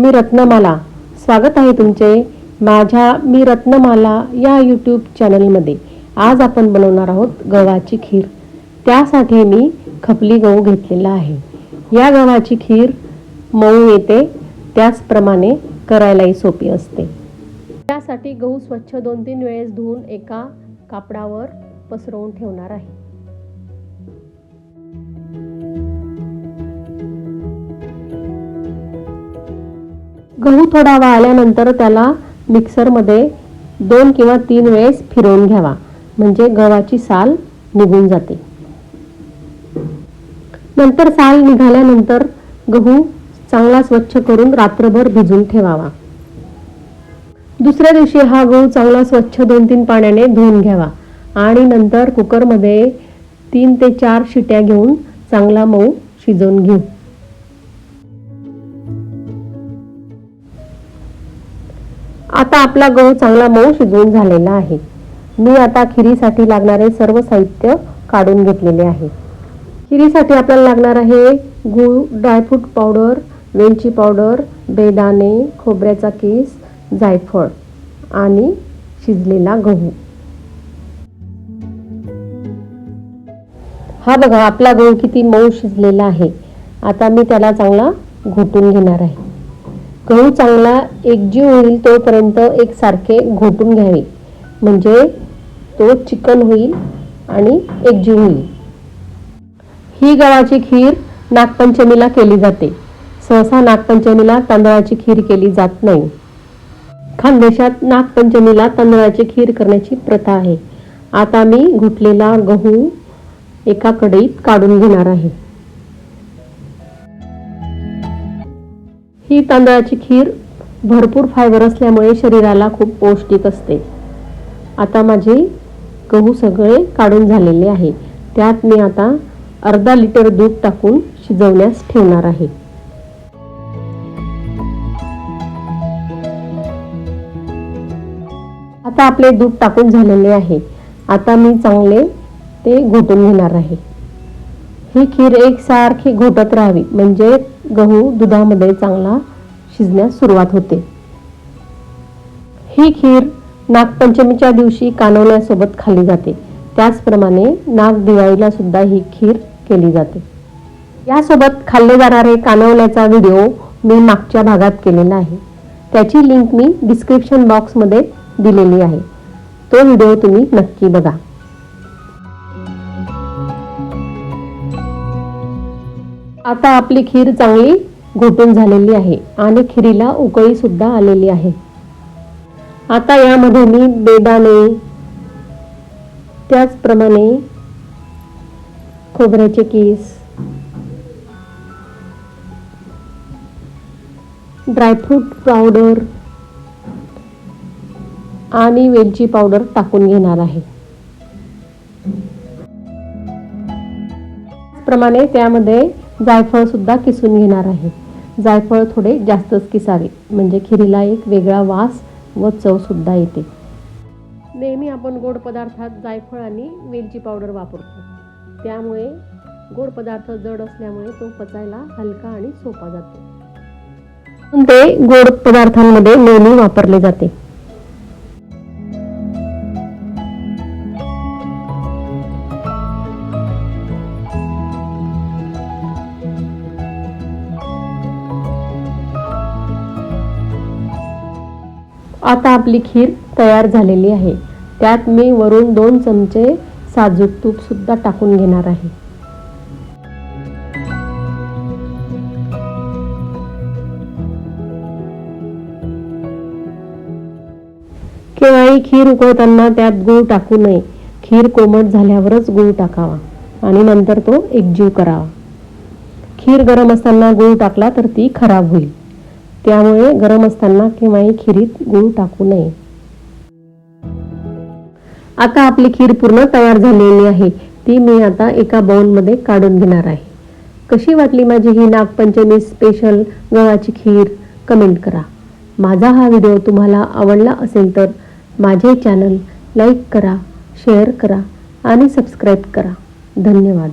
मी रत्नमाला. स्वागत आहे तुमचे माझ्या मी रत्नमाला या यूट्यूब चॅनलमध्ये आज आपण बनवणार आहोत गव्हाची खीर. त्यासाठी मी खपली गहू घेतलेला आहे. या गव्हाची खीर मऊ येते त्याचप्रमाणे करायलाही सोपी असते. त्यासाठी गहू स्वच्छ दोन तीन वेळेस धुवून एका कापडावर पसरवून ठेवणार आहे. गहू थोडा वाळल्यानंतर त्याला मिक्सरमध्ये दोन किंवा तीन वेळेस फिरवून घ्यावा. म्हणजे गव्हाची साल निघून जाते. नंतर साल निघाल्यानंतर गहू चांगला स्वच्छ करून रात्रभर भिजून ठेवावा. दुसऱ्या दिवशी हा गहू चांगला स्वच्छ दोन तीन पाण्याने धुवून घ्यावा. आणि नंतर कुकरमध्ये तीन ते चार शिट्या घेऊन चांगला मऊ शिजवून घेऊ. आता आपला गहू चांगला मऊ शिजवून झालेला आहे. मी आता खिरीसाठी लागणारे सर्व साहित्य काढून घेतलेले आहे. खिरीसाठी आपल्याला लागणार आहे गूळ ड्रायफ्रूट पावडर वेलची पावडर बेदाणे खोबऱ्याचा केस जायफळ आणि शिजलेला गहू. हा बघा आपला गहू किती मऊ शिजलेला आहे. आता मी त्याला चांगला घोटून घेणार आहे. गहू चांगला एकजीव होईल तोपर्यंत एकसारखे घोटून घ्यावे. म्हणजे तो चिकन होईल आणि एकजीव होईल. ही गव्हाची खीर नागपंचमीला केली जाते. सहसा नागपंचमीला तांदळाची खीर केली जात नाही. खानदेशात नागपंचमीला तांदळाची खीर करण्याची प्रथा आहे. आता मी घुटलेला गहू एका कढईत काढून घेणार आहे. ही तांदळाची खीर भरपूर फायबर असल्यामुळे शरीराला खूप पौष्टिक असते. आता माझे गहू सगळे काढून झालेले आहे. त्यात मी आता अर्धा लिटर दूध टाकून शिजवण्यास ठेवणार आहे. आता आपले दूध टाकून झालेले आहे. आता मी चांगले ते घोटून घेणार आहे. ही खीर एकसारखी घोटत राहावी म्हणजे गहू दुधामध्ये चांगला शिजण्यास सुरुवात होते. ही खीर नागपंचमीच्या दिवशी कानवल्यासोबत खाल्ली जाते. त्याचप्रमाणे नाग दिवाळीला सुद्धा ही खीर केली जाते. यासोबत खाल्ले जाणारे कानवल्याचा व्हिडिओ मी मागच्या भागात केलेला आहे. त्याची लिंक मी डिस्क्रिप्शन बॉक्समध्ये दिलेली आहे. तो व्हिडिओ तुम्ही नक्की बघा. आता आपली खीर चांगली घोटून झालेली आहे आणि खिरीला उकळी सुद्धा आलेली आहे. आता यामध्ये मी बेदाणे त्याचप्रमाणे खोबऱ्याचे केस ड्रायफ्रूट पावडर आणि वेलची पावडर टाकून घेणार आहे. त्याचप्रमाणे त्यामध्ये जायफळ सुद्धा किसून घेणार आहे. जायफळ थोडे जास्तच किसावे म्हणजे खिरीला एक वेगळा वास व चव सुद्धा येते. नेहमी आपण गोड पदार्थात जायफळ आणि वेलची पावडर वापरतो. त्यामुळे गोड पदार्थ जड असल्यामुळे तो पचायला हलका आणि सोपा जातो. ते गोड पदार्थांमध्ये नेहमी वापरले जाते. आता आपली खीर तयार झालेली आहे. त्यात मी वरून दोन चमचे साजूक तूप सुद्धा टाकून घेणार आहे. केव्हाही खीर उकळताना त्यात गूळ टाकू नये. खीर कोमट झाल्यावरच गूळ टाकावा आणि नंतर तो एकजीव करावा. खीर गरम असताना गूळ टाकला तर ती खराब होईल. त्यामुळे गरम असताना केव्हाही खिरीत गूळ टाकू नये. आता आपली खीर पूर्ण तयार झालेली आहे. ती मी आता एका बाउलमध्ये काढून घेणार आहे. कशी वाटली माझी ही नागपंचमी स्पेशल गव्हाची खीर? कमेंट करा. माझा हा व्हिडिओ तुम्हाला आवडला असेल तर माझे चॅनल लाईक करा शेअर करा आणि सबस्क्राईब करा. धन्यवाद.